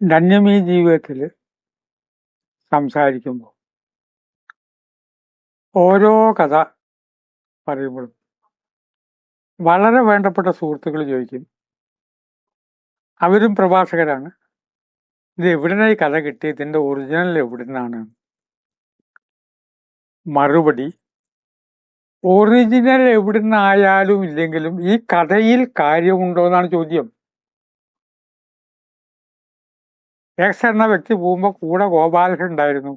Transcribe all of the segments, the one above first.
ധന്യമീ ജീവിതത്തിൽ സംസാരിക്കുമ്പോൾ ഓരോ കഥ പറയുമ്പോഴും വളരെ വേണ്ടപ്പെട്ട സുഹൃത്തുക്കൾ ചോദിക്കും അവരും പ്രഭാഷകരാണ്? ഇത് എവിടുന്ന ഈ കഥ കിട്ടി ഇതിന്റെ ഒറിജിനൽ എവിടുന്നാണ്? മറുപടി ഒറിജിനൽ എവിടുന്നായാലും ഇല്ലെങ്കിലും ഈ കഥയിൽ കാര്യമുണ്ടോ? എന്നാണ് ചോദ്യം. എക്സ് എന്ന വ്യക്തി പോകുമ്പോൾ കൂടെ ഗോപാലകൃഷ്ണൻ ഉണ്ടായിരുന്നു.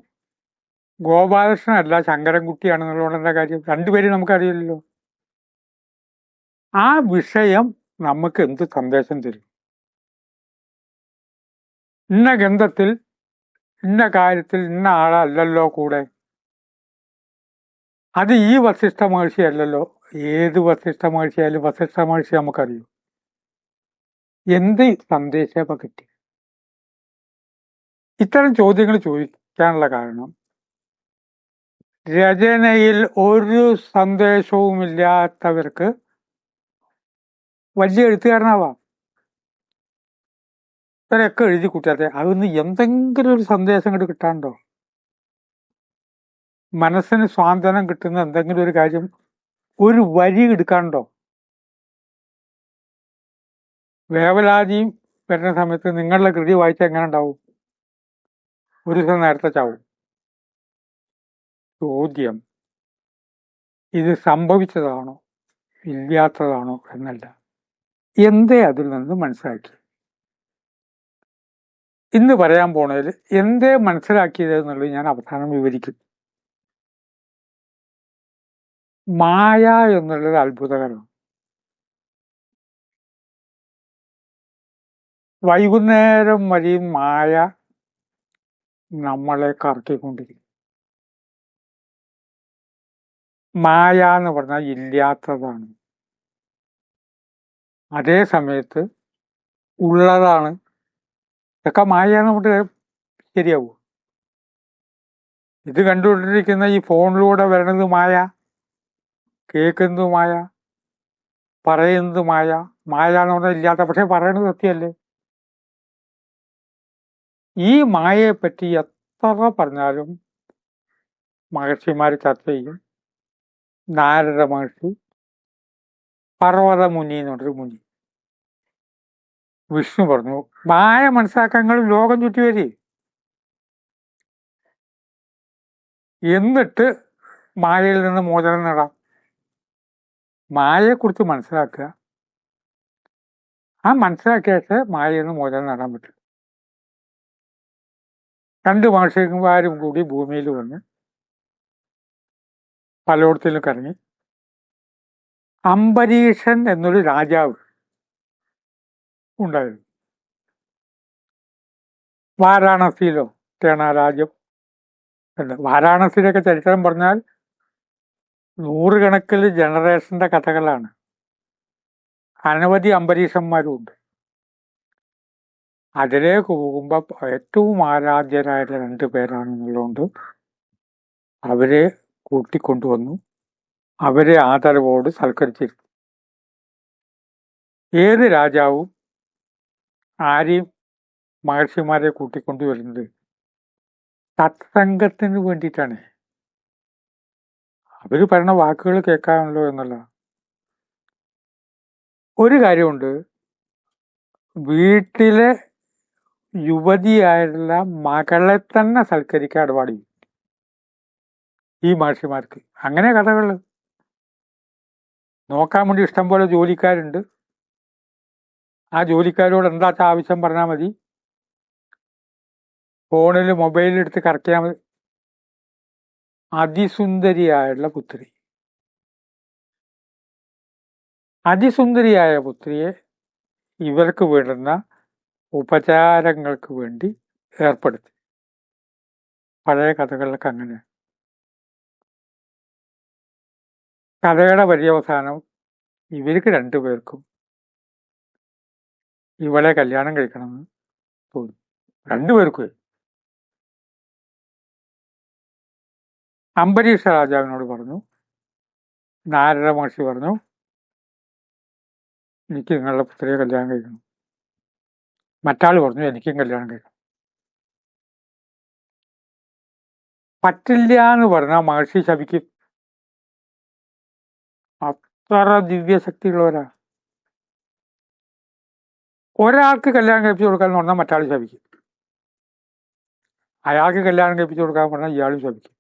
ഗോപാലകൃഷ്ണൻ അല്ല ശങ്കരൻകുട്ടിയാണെന്നുള്ളതുകൊണ്ട് എന്താ കാര്യം? രണ്ടുപേരും നമുക്കറിയില്ലല്ലോ. ആ വിഷയം നമുക്ക് എന്ത് സന്ദേശം തരും? ഇന്ന ഗന്ധത്തിൽ ഇന്ന കാര്യത്തിൽ ഇന്ന ആളല്ലല്ലോ കൂടെ? അത് ഈ വസിഷ്ഠ മഹർഷി അല്ലല്ലോ. ഏത് വസിഷ്ഠ മഹർഷിയായാലും വസിഷ്ഠ മഹർഷി നമുക്കറിയൂ. എന്ത് സന്ദേശമൊക്കെ കിട്ടി? ഇത്തരം ചോദ്യങ്ങൾ ചോദിക്കാനുള്ള കാരണം രചനയിൽ ഒരു സന്ദേശവുമില്ലാത്തവർക്ക് വലിയ എഴുത്തുകാരനാവാം. ഇവരൊക്കെ എഴുതി കൂട്ടാതെ അതൊന്ന് എന്തെങ്കിലും ഒരു സന്ദേശം ഇങ്ങോട്ട് കിട്ടാണ്ടോ മനസ്സിന് സ്വാന്തനം കിട്ടുന്ന എന്തെങ്കിലും ഒരു കാര്യം ഒരു വരി എടുക്കാണ്ടോ വേവലാതിയും വരുന്ന സമയത്ത് നിങ്ങളുടെ കൃതി വായിച്ചാൽ എങ്ങനെ ഉണ്ടാവും? ഒരു ദിവസം നേരത്തെ ചാവും. ചോദ്യം. ഇത് സംഭവിച്ചതാണോ? ഇല്ലാത്തതാണോ എന്നല്ല. എന്തേ അതിൽ നിന്ന് മനസ്സിലാക്കി? ഇന്ന് പറയാൻ പോണതിൽ എന്തേ മനസ്സിലാക്കിയത് എന്നുള്ളത് ഞാൻ അവസാനം വിവരിക്കും. മായ എന്നുള്ളത് അത്ഭുതകരമാണ്. വൈകുന്നേരം വരെയും മായ നമ്മളെ കറക്കിക്കൊണ്ടിരിക്കും. മായ എന്ന് പറഞ്ഞാൽ ഇല്ലാത്തതാണ്. അതേ സമയത്ത് ഉള്ളതാണ്. ഇതൊക്കെ മായ പറഞ്ഞാൽ ശരിയാവൂ? ഇത് കണ്ടുകൊണ്ടിരിക്കുന്ന ഈ ഫോണിലൂടെ വരണത് മായ കേൾക്കുന്നത് മായ പറയുന്നത് മായ. മായ എന്ന് പറഞ്ഞാൽ ഇല്ലാത്ത പക്ഷെ പറയണത് സത്യമല്ലേ? ഈ മായയെ പറ്റി എത്ര പറഞ്ഞാലും മഹർഷിമാർ ചർച്ച ചെയ്യും. നാരദ മഹർഷി പർവത മുനി മുനി. വിഷ്ണു പറഞ്ഞു മായ മനസ്സിലാക്കാൻ ലോകം ചുറ്റി വരി. എന്നിട്ട് മായയിൽ നിന്ന് മോചനം നേടാം. മായയെക്കുറിച്ച് മനസ്സിലാക്കുക. ആ മനസ്സിലാക്കിയിട്ട് മായയിൽ നിന്ന് മോചനം നേടാൻ പറ്റും. രണ്ട് മാഷികന്മാരും കൂടി ഭൂമിയിൽ വന്ന് പലയിടത്തിലും കറങ്ങി. അംബരീഷൻ എന്നൊരു രാജാവ് ഉണ്ടായിരുന്നു. വാരാണസിയിലോ രാജ്യം അല്ല വാരാണസിയിലൊക്കെ ചരിത്രം പറഞ്ഞാൽ നൂറുകണക്കിൽ ജനറേഷന്റെ കഥകളാണ്. അനവധി അംബരീഷന്മാരും ഉണ്ട്. അതിലേക്ക് പോകുമ്പോൾ ഏറ്റവും ആരാധ്യരായ രണ്ട് പേരാണെന്നുള്ളതുകൊണ്ട് അവരെ കൂട്ടിക്കൊണ്ടുവന്നു. അവരെ ആദരവോട് സൽക്കരിച്ചിരുന്നു ഏത് രാജാവും ആരെയും മഹർഷിമാരെ കൂട്ടിക്കൊണ്ടുവരുന്നത് സത്സംഗത്തിന് വേണ്ടിയിട്ടാണ്. അവർ പറയുന്ന വാക്കുകൾ കേൾക്കാമല്ലോ എന്നല്ല. ഒരു കാര്യമുണ്ട്. വീട്ടിലെ യുവതിയായിട്ടുള്ള മകളെ തന്നെ സൽക്കരിക്കാൻ ഇടപാടി ഈ മഹർഷിമാർക്ക് അങ്ങനെ കഥകൾ നോക്കാൻ വേണ്ടി ഇഷ്ടം പോലെ ജോലിക്കാരുണ്ട്. ആ ജോലിക്കാരോട് എന്താ ആവശ്യം പറഞ്ഞാൽ മതി. ഫോണിൽ മൊബൈലിൽ എടുത്ത് കറക്കിയാൽ മതി. അതിസുന്ദരിയായുള്ള പുത്രി. അതിസുന്ദരിയായ പുത്രിയെ ഇവർക്ക് വേണ്ടുന്ന ഉപചാരങ്ങൾക്ക് വേണ്ടി ഏർപ്പെടുത്തി. പഴയ കഥകളിലൊക്കെ അങ്ങനെ. കഥയുടെ പര്യവസാനം ഇവർക്ക് രണ്ടുപേർക്കും ഇവളെ കല്യാണം കഴിക്കണമെന്ന് തോന്നി. രണ്ടുപേർക്കും അംബരീഷ രാജാവിനോട് പറഞ്ഞു. നാരദ മഹർഷി പറഞ്ഞു എനിക്ക് നിങ്ങളുടെ പുത്രിയെ കല്യാണം കഴിക്കണം. മറ്റാൾ പറഞ്ഞു എനിക്കും കല്യാണം കഴിക്കണം. പറ്റില്ല എന്ന് പറഞ്ഞാൽ മഹർഷി ശപിക്കും. അത്ര ദിവ്യശക്തിയുള്ളവരാ. ഒരാൾക്ക് കല്യാണം കഴിപ്പിച്ചു കൊടുക്കാൻ പറഞ്ഞാൽ മറ്റാൾ ശപിക്കും. അയാൾക്ക് കല്യാണം കഴിപ്പിച്ചു കൊടുക്കാൻ പറഞ്ഞാൽ ഇയാളും ശപിക്കും.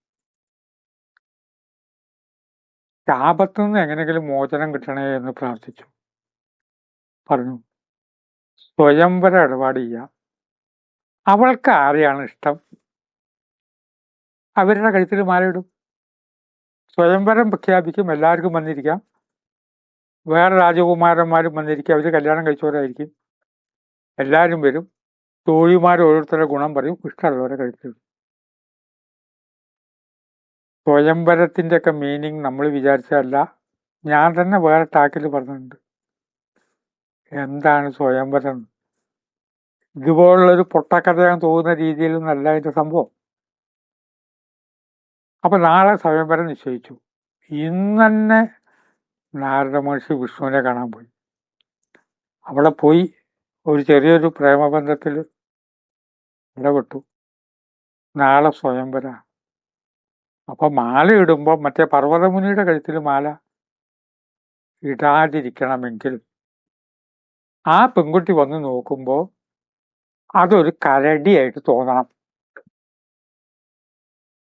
ശാപത്തു നിന്ന് എങ്ങനെയെങ്കിലും മോചനം കിട്ടണേ എന്ന് പ്രാർത്ഥിച്ചു. പറഞ്ഞു. സ്വയംവര ഇടപാട് ചെയ്യാം. അവൾക്ക് ആരെയാണ് ഇഷ്ടം? അവരുടെ കഴുത്തിൽ മാലയിടും. സ്വയംവരം പ്രഖ്യാപിക്കും എല്ലാവർക്കും വന്നിരിക്കാം. വേറെ രാജകുമാരന്മാരും വന്നിരിക്കും അവർ കല്യാണം കഴിച്ചവരായിരിക്കും. എല്ലാവരും വരും. തോഴിമാർ ഓരോരുത്തരുടെ ഗുണം പറയും ഇഷ്ടമുള്ളവരെ കഴുത്തിൽ സ്വയംവരത്തിന്റെ ഒക്കെ മീനിങ് നമ്മൾ വിചാരിച്ചതല്ല. ഞാൻ തന്നെ വേറെ ടാക്കിൽ പറഞ്ഞിട്ടുണ്ട്. എന്താണ് സ്വയംവരം? ഇതുപോലുള്ളൊരു പൊട്ടക്കഥയാൻ തോന്നുന്ന രീതിയിലൊന്നല്ല ഇതിന്റെ സംഭവം. അപ്പൊ നാളെ സ്വയംവരം നിശ്ചയിച്ചു. ഇന്ന് തന്നെ നാരദ മഹർഷി വിഷ്ണുവിനെ കാണാൻ പോയി. അവിടെ പോയി ഒരു ചെറിയൊരു പ്രേമബന്ധത്തിൽ ഇടപെട്ടു. നാളെ സ്വയംവര. അപ്പൊ മാല ഇടുമ്പോൾ മറ്റേ പർവതമുനിയുടെ കഴുത്തിൽ മാല ഇടാതിരിക്കണമെങ്കിൽ ആ പെൺകുട്ടി വന്ന് നോക്കുമ്പോൾ അതൊരു കരടിയായിട്ട് തോന്നണം.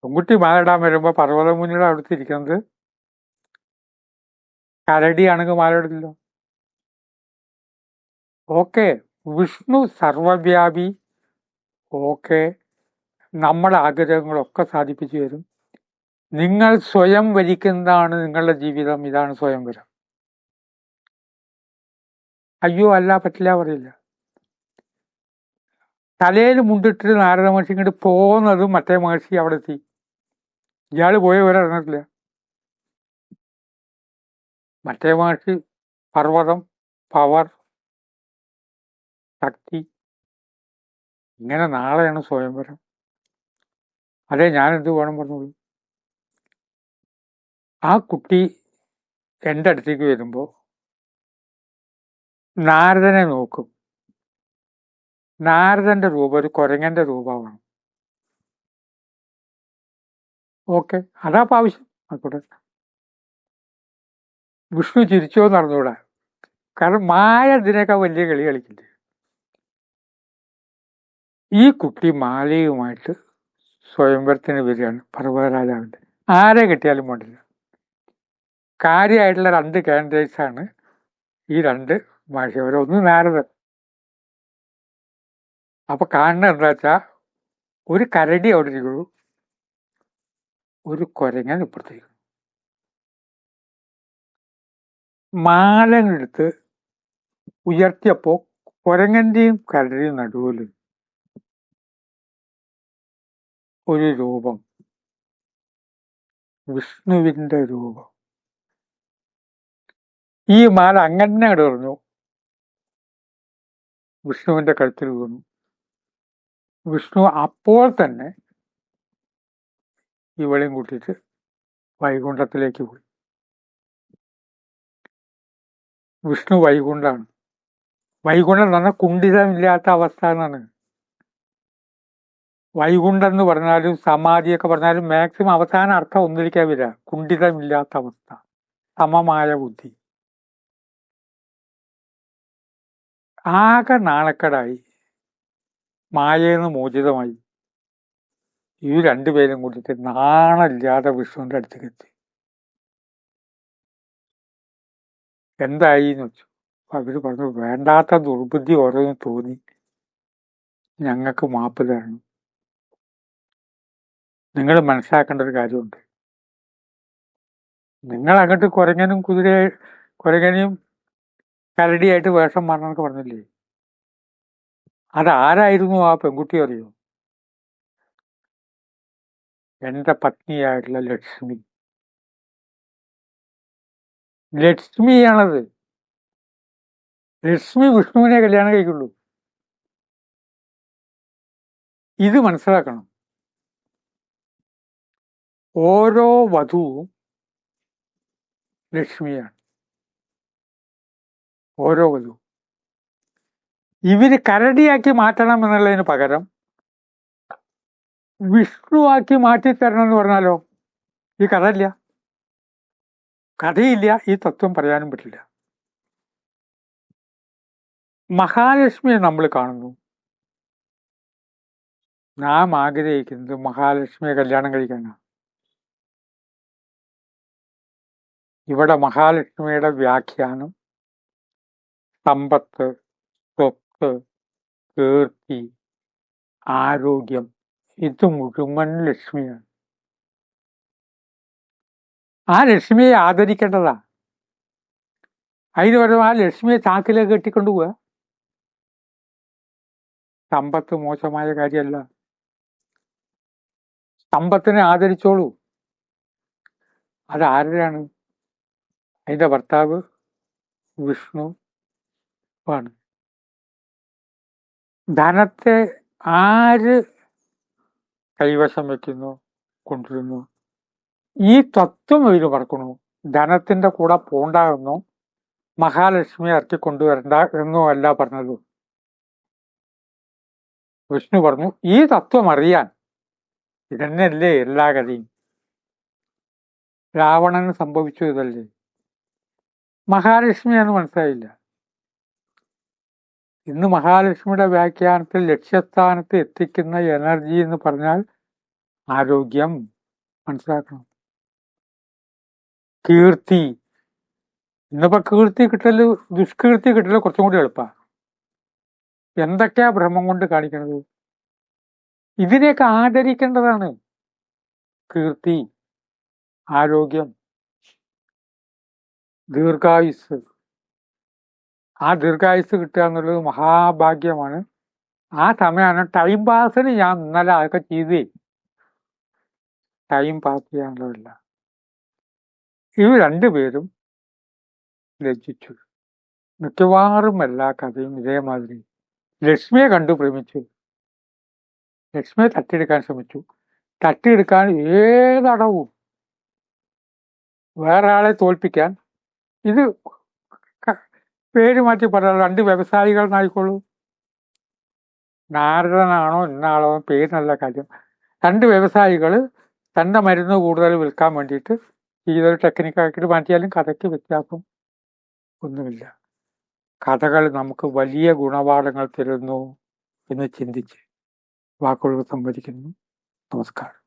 പെൺകുട്ടി മാലിടാൻ വരുമ്പോൾ പർവതമുനിയുടെ അടുത്ത് ഇരിക്കുന്നത് കരടിയാണെങ്കിൽ മാലിടില്ലോ ഓക്കെ വിഷ്ണു സർവവ്യാപി. ഓക്കെ നമ്മുടെ ആഗ്രഹങ്ങളൊക്കെ സാധിപ്പിച്ചു തരും. നിങ്ങൾ സ്വയം വരിക്കുന്നതാണ് നിങ്ങളുടെ ജീവിതം. ഇതാണ് സ്വയംവരം അയ്യോ അല്ല പറ്റില്ല പറയില്ല. തലയിൽ മുണ്ടിട്ട് നാരദ മഹർഷി ഇങ്ങോട്ട് പോകുന്നതും മറ്റേ മഹർഷി അവിടെ എത്തി ഇയാൾ പോയ ഇറങ്ങത്തില്ല മറ്റേ മഹർഷി പർവതം പവർ ശക്തി ഇങ്ങനെ നാളെയാണ് സ്വയംവരം. അതെ ഞാൻ എന്ത് വേണം പറഞ്ഞോളൂ. ആ കുട്ടി എന്റെ അടുത്തേക്ക് വരുമ്പോൾ നാരദനെ നോക്കും. നാരദന്റെ രൂപം ഒരു കുരങ്ങന്റെ രൂപമാണ്. ഓക്കെ അതാ ആവശ്യം ആയിക്കോട്ടെ. വിഷ്ണു ചിരിച്ചോ നടന്നുകൂടാ കാരണം മായ ഇതിനേക്കാൾ വലിയ കളി കളിക്കില്ല ഈ കുട്ടി മാലയുമായിട്ട് സ്വയംവരത്തിന് വരികയാണ് പർവതരാജാവിന്റെ ആരെ കിട്ടിയാലും വേണ്ടില്ല. കാര്യമായിട്ടുള്ള രണ്ട് കാൻഡിഡേറ്റ്സാണ് ഈ രണ്ട് അവരൊന്നും നാരദൻ. അപ്പൊ കാണുന്നത് എന്താ വെച്ചാ ഒരു കരടി അവിടെ ഇരിക്കുള്ളൂ ഒരു കുരങ്ങൻ ഇപ്പുറത്തേക്ക്. മാലങ്ങെടുത്ത് ഉയർത്തിയപ്പോ കൊരങ്ങന്റെയും കരടിയും നടുവിൽ ഒരു രൂപം. വിഷ്ണുവിന്റെ രൂപം. ഈ മാല അങ്ങനെ കിടന്നു വിഷ്ണുവിന്റെ കഴുത്തിൽ വീണു. വിഷ്ണു അപ്പോൾ തന്നെ ഇവളെയും കൂട്ടിയിട്ട് വൈകുണ്ഠത്തിലേക്ക് പോയി. വിഷ്ണു വൈകുണ്ഠാണ്. വൈകുണ്ഠം എന്ന് പറഞ്ഞാൽ കുണ്ഠിതമില്ലാത്ത അവസ്ഥ എന്നാണ്. വൈകുണ്ഠം എന്ന് പറഞ്ഞാലും സമാധിയൊക്കെ പറഞ്ഞാലും മാക്സിമം അവസാന അർത്ഥം ഒന്നിരിക്കാൻ വരിക. കുണ്ഠിതമില്ലാത്ത അവസ്ഥ. സമമായ ബുദ്ധി. ആകെ നാണക്കേടായി. മായേന്ന് മോചിതമായി. ഈ രണ്ടുപേരും കൂട്ടിട്ട് നാണമില്ലാതെ വിഷ്ണുവിന്റെ അടുത്തേക്ക് എത്തി. എന്തായി എന്ന് വെച്ചു? അവർ പറഞ്ഞു വേണ്ടാത്ത ദുർബുദ്ധി ഓരോന്ന് തോന്നി. ഞങ്ങൾക്ക് മാപ്പ് തരണം. നിങ്ങൾ മനസ്സിലാക്കേണ്ട ഒരു കാര്യമുണ്ട്. നിങ്ങൾ അങ്ങോട്ട് കുരങ്ങനും കുതിര കുരങ്ങനെയും കരടിയായിട്ട് വേഷം മാറണമെന്നൊക്കെ പറഞ്ഞില്ലേ? അതാരായിരുന്നു ആ പെൺകുട്ടി അറിയോ? എന്റെ പത്നിയായിട്ടുള്ള ലക്ഷ്മി. ലക്ഷ്മിയാണത്. ലക്ഷ്മി വിഷ്ണുവിനെ കല്യാണം കഴിക്കുള്ളൂ. ഇത് മനസ്സിലാക്കണം. ഓരോ വധുവും ലക്ഷ്മിയാണ്. ഓരോ ഇതും. ഇവർ കരടിയാക്കി മാറ്റണം എന്നുള്ളതിന് പകരം വിഷ്ണുവാക്കി മാറ്റിത്തരണം എന്ന് പറഞ്ഞാലോ? ഈ കഥ ഇല്ല കഥയില്ല. ഈ തത്വം പറയാനും പറ്റില്ല. മഹാലക്ഷ്മിയെ നമ്മൾ കാണുന്നു. നാം ആഗ്രഹിക്കുന്നത് മഹാലക്ഷ്മിയെ കല്യാണം കഴിക്കാനാണ് ഇവിടെ മഹാലക്ഷ്മിയുടെ വ്യാഖ്യാനം സമ്പത്ത് സ്വത്ത് കീർത്തി ആരോഗ്യം ഇത് മുഴുവൻ ലക്ഷ്മിയാണ്. ആ ലക്ഷ്മിയെ ആദരിക്കേണ്ടതാ. അതിന് പകരം ആ ലക്ഷ്മിയെ ചാക്കിലേക്ക് കെട്ടിക്കൊണ്ടുപോവുക സമ്പത്ത് മോശമായ കാര്യമല്ല. സമ്പത്തിനെ ആദരിച്ചോളൂ. അത് ആരുടെയാണ് അതിന്റെ ഭർത്താവ് വിഷ്ണു. ആണ് ധനത്തെ ആര് കൈവശം വയ്ക്കുന്നു കൊണ്ടുവരുന്നു? ഈ തത്വം ഇതിൽ പറക്കുന്നു. ധനത്തിന്റെ കൂടെ പോണ്ടാകുന്നു മഹാലക്ഷ്മി ഇറക്കി കൊണ്ടുവരണ്ട എന്നും അല്ല പറഞ്ഞത്. വിഷ്ണു പറഞ്ഞു ഈ തത്വം അറിയാൻ ഇതന്നെയല്ലേ എല്ലാ കഥയും? രാവണന് സംഭവിച്ചു ഇതല്ലേ? മഹാലക്ഷ്മിയാണ് മനസ്സിലായില്ല. ഇന്ന് മഹാലക്ഷ്മിയുടെ വ്യാഖ്യാനത്തിൽ ലക്ഷ്യസ്ഥാനത്ത് എത്തിക്കുന്ന എനർജി എന്ന് പറഞ്ഞാൽ ആരോഗ്യം. മനസ്സിലാക്കണം. കീർത്തി. ഇന്നിപ്പോ കീർത്തി കിട്ടൽ ദുഷ്കീർത്തി കിട്ടൽ കുറച്ചും കൂടി എളുപ്പമാണ് എന്തൊക്കെയാ ഭ്രമം കൊണ്ട് കാണിക്കുന്നത് ഇതിനെയൊക്കെ ആദരിക്കേണ്ടതാണ് കീർത്തി. ആരോഗ്യം. ദീർഘായുസ്. ആ ദീർഘായുസ് കിട്ടുക എന്നുള്ളത് മഹാഭാഗ്യമാണ്. ആ സമയമാണ് ടൈം പാസിന് ഞാൻ ഇന്നലെ അതൊക്കെ ചെയ്തേ. ടൈം പാസ് ചെയ്യാനുള്ളതല്ല. ഇവ രണ്ടുപേരും ലജ്ജിച്ചു. മിക്കവാറും എല്ലാ കഥയും ഇതേമാതിരി. ലക്ഷ്മിയെ കണ്ടു പ്രേമിച്ചു. ലക്ഷ്മിയെ തട്ടിയെടുക്കാൻ ശ്രമിച്ചു. തട്ടിയെടുക്കാൻ ഏതടവും വേറെ ആളെ തോൽപ്പിക്കാൻ ഇത് പേര് മാറ്റി പറയാം രണ്ട് വ്യവസായികൾ എന്നായിക്കോളൂ നാരദനാണോ ഇന്നാളോ പേരിനല്ല കാര്യം. രണ്ട് വ്യവസായികൾ തന്റെ മരുന്ന് കൂടുതൽ വിൽക്കാൻ വേണ്ടിയിട്ട് ഇതൊരു ടെക്നിക്കാക്കിയിട്ട് മാറ്റിയാലും കഥയ്ക്ക് വ്യത്യാസം ഒന്നുമില്ല. കഥകൾ നമുക്ക് വലിയ ഗുണപാഠങ്ങൾ തരുന്നു എന്ന് ചിന്തിച്ച് വാക്കുകൾ സംവദിക്കുന്നു. നമസ്കാരം.